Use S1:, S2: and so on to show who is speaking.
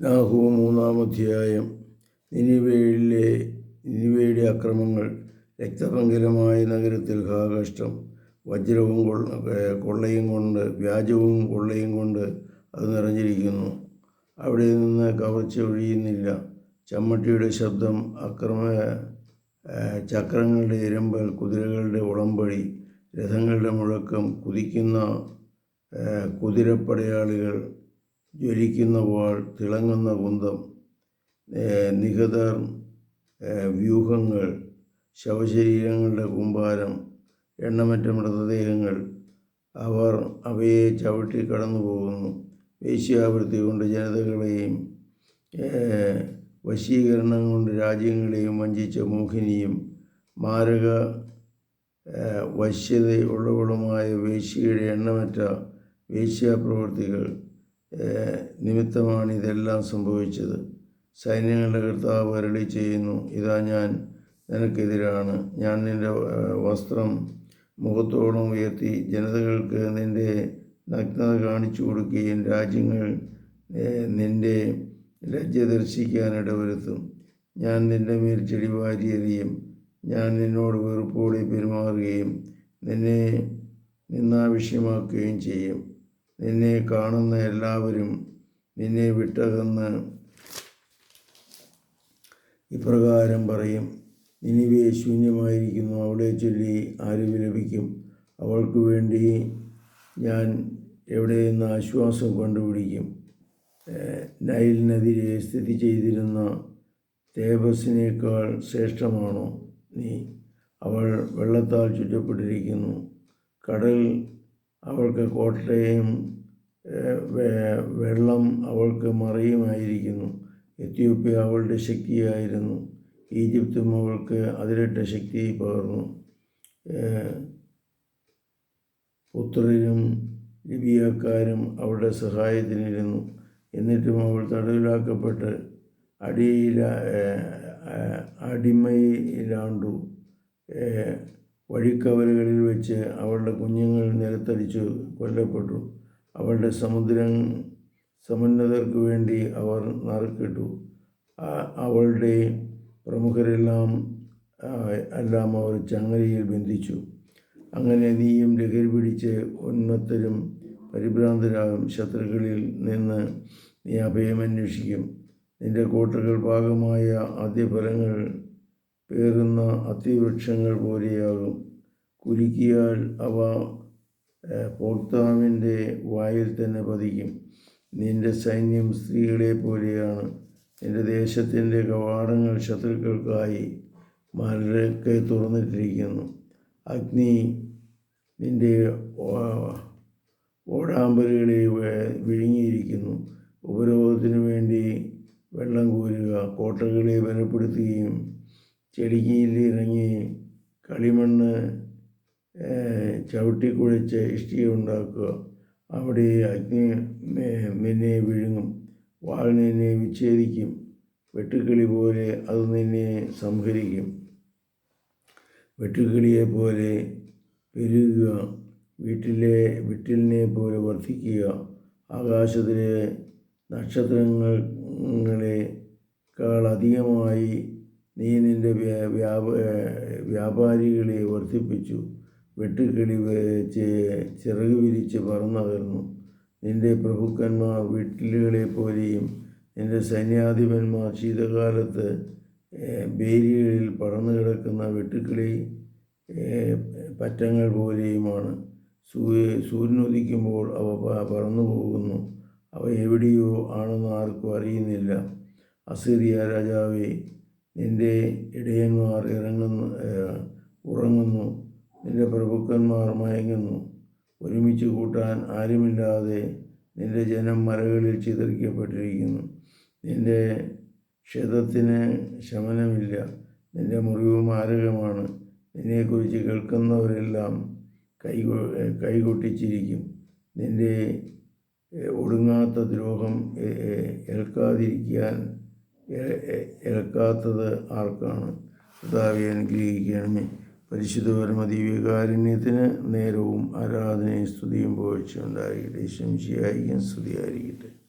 S1: നാഹു മൂന്നാം അധ്യായം. നിനിവേയിലെ നിനിവയുടെ അക്രമങ്ങൾ രക്തപങ്കരമായ നഗരത്തിൽ ഹാകഷ്ടം വജ്രവും കൊള്ള കൊള്ളയും കൊണ്ട് വ്യാജവും കൊള്ളയും കൊണ്ട് അത് നിറഞ്ഞിരിക്കുന്നു. അവിടെ നിന്ന് കവർച്ച ഒഴിയുന്നില്ല. ചമ്മട്ടിയുടെ ശബ്ദം അക്രമ ചക്രങ്ങളുടെ ഇരമ്പൽ കുതിരകളുടെ ഉളമ്പടി രഥങ്ങളുടെ മുഴക്കം കുതിക്കുന്ന കുതിരപ്പടയാളികൾ ജ്വലിക്കുന്ന വാൾ തിളങ്ങുന്ന കുന്തം നിഹതർ വ്യൂഹങ്ങൾ ശവശരീരങ്ങളുടെ കുമ്പാരം എണ്ണമറ്റ മൃതദേഹങ്ങൾ അവർ അവയെ ചവിട്ടി കടന്നു പോകുന്നു വേശ്യാവൃത്തി കൊണ്ട് ജനതകളെയും വശീകരണം കൊണ്ട് രാജ്യങ്ങളെയും വഞ്ചിച്ച മോഹിനിയും മാരക വശ്യതയുള്ളവളുമായ വേശ്യയുടെ എണ്ണമറ്റ വേശ്യാപ്രവൃത്തികൾ നിമിത്തമാണ് ഇതെല്ലാം സംഭവിച്ചത്. സൈന്യങ്ങളുടെ കർത്താവ് അരളി ചെയ്യുന്നു ഇതാ ഞാൻ നിനക്കെതിരാണ്. ഞാൻ നിന്റെ വസ്ത്രം മുഖത്തോളം ഉയർത്തി ജനതകൾക്ക് നിന്റെ നഗ്നത കാണിച്ചു കൊടുക്കുകയും രാജ്യങ്ങൾ നിന്റെ ലജ്ജ ദർശിക്കാൻ ഇടവരുത്തും. ഞാൻ നിന്റെ മേൽ ചെടി വാരിയെറിയും ഞാൻ നിന്നോട് വെറുപ്പോടെ പെരുമാറുകയും നിന്നെ നിന്നാവശ്യമാക്കുകയും ചെയ്യും. നിന്നെ കാണുന്ന എല്ലാവരും നിന്നെ വിട്ടകന്ന് ഇപ്രകാരം പറയും. നിനിവേ ശൂന്യമായിരിക്കുന്നു. അവളെ ചൊല്ലി ആര് വിലപിക്കും അവൾക്ക് വേണ്ടി ഞാൻ എവിടെ നിന്ന് ആശ്വാസം കണ്ടുപിടിക്കും? നദിയെ സ്ഥിതി ചെയ്തിരുന്ന തേബസിനേക്കാൾ ശ്രേഷ്ഠമാണോ നീ? അവൾ വെള്ളത്താൽ ചുറ്റപ്പെട്ടിരിക്കുന്നു. കടൽ അവൾക്ക് കോട്ടയും വെള്ളം അവൾക്ക് മറിയുമായിരിക്കുന്നു. എത്യോപ്യ അവളുടെ ശക്തിയായിരുന്നു. ഈജിപ്തും അവൾക്ക് അതിലിട്ട ശക്തി പകർന്നു. പുത്രരും ലിബിയക്കാരും അവളുടെ സഹായത്തിനിരുന്നു. എന്നിട്ടും അവൾ തടവിലാക്കപ്പെട്ട് അടിയില അടിമയിലാണ്ടു. വഴിക്കവലുകളിൽ വെച്ച് അവളുടെ കുഞ്ഞുങ്ങൾ നിലത്തടിച്ചു കൊല്ലപ്പെട്ടു. അവളുടെ സമുദ്രം സമുന്നതർക്ക് വേണ്ടി അവർ നറുക്കിട്ടു. അവളുടെ പ്രമുഖരെല്ലാം എല്ലാം അവർ ചങ്ങലയിൽ ബന്ധിച്ചു. അങ്ങനെ നീയും ലഹരി പിടിച്ച് ഉന്മത്തരും പരിഭ്രാന്തരാകും. ശത്രുക്കളിൽ നിന്ന് നീ അഭയമന്വേഷിക്കും. നിന്റെ കോട്ടകൾ ഭാഗമായ ആദ്യഫലങ്ങൾ പേറുന്ന അത്തിവൃക്ഷങ്ങൾ പോലെയാകും. കുലുക്കിയാൽ അവ ഭോക്താവിന്റെ വായിൽ തന്നെ പതിക്കും. നിന്റെ സൈന്യം സ്ത്രീകളെ പോലെയാണ്. നിന്റെ ദേശത്തിന്റെ കവാടങ്ങൾ ശത്രുക്കൾക്കായി മലരൊക്കെ തുറന്നിട്ടിരിക്കുന്നു. അഗ്നി നിന്റെ ഓടാമ്പലുകളെ വിഴുങ്ങിയിരിക്കുന്നു. ഉപരോധത്തിന് വേണ്ടി വെള്ളം കോരുക കോട്ടകളെ ബലപ്പെടുത്തുകയും ചെടിയിൽ ഇറങ്ങി കളിമണ്ണ് ചവിട്ടിക്കുഴച്ച് ഇഷ്ടിക ഉണ്ടാക്കുക. അവിടെ അഗ്നി നിന്നെ വിഴുങ്ങും. വാൾ നിന്നെ വിച്ഛേദിക്കും. വെട്ടുക്കിളി പോലെ അത് നിന്നെ സംഹരിക്കും. വെട്ടുക്കിളിയെ പോലെ പെരുകുക. വീട്ടിലെ വിട്ടിലിനെ പോലെ വർദ്ധിക്കുക ആകാശത്തിലെ നക്ഷത്രങ്ങളെക്കാൾ അധികമായി നീ നിന്റെ വ്യാപാരികളെ വർദ്ധിപ്പിച്ചു. വെട്ടുക്കിളി ചിറക് വിരിച്ച് പറന്നകർന്നു നിന്റെ പ്രഭുക്കന്മാർ വീട്ടിലുകളെ പോലെയും നിന്റെ സൈന്യാധിപന്മാർ ശീതകാലത്ത് ബേരികളിൽ പടർന്നു കിടക്കുന്ന വെട്ടുക്കിളി പറ്റങ്ങൾ പോലെയുമാണ്. സൂര്യനുദിക്കുമ്പോൾ അവ പറന്നു പോകുന്നു. അവ എവിടെയോ ആണെന്ന് ആർക്കും അറിയുന്നില്ല. അസീറിയ രാജാവേ നിന്റെ ഇടയന്മാർ ഇറങ്ങുന്നു ഉറങ്ങുന്നു നിന്റെ പ്രഭുക്കന്മാർ മയങ്ങുന്നു. ഒരുമിച്ച് കൂട്ടാൻ ആരുമില്ലാതെ നിന്റെ ജനം മലകളിൽ ചിതറിക്കപ്പെട്ടിരിക്കുന്നു. നിന്റെ ക്ഷതത്തിന് ശമനമില്ല നിന്റെ മുറിവ് മാരകമാണ് നിന്നെക്കുറിച്ച് കേൾക്കുന്നവരെല്ലാം കൈ കൈകൊട്ടിച്ചിരിക്കും. നിന്റെ ഒടുങ്ങാത്ത ദ്രോഹം ഏൽക്കാതിരിക്കാൻ ഏൽക്കാത്തത് ആർക്കാണ്? കർത്താവെ അനുഗ്രഹിക്കണമേ. പരിശുദ്ധ പരമദിവ്യകാരുണ്യത്തിന് നേരവും ആരാധനയും സ്തുതിയും പോഴ്ച ഉണ്ടായിരിക്കട്ടെ. ശംശിയായിരിക്കും സ്തുതിയായിരിക്കട്ടെ.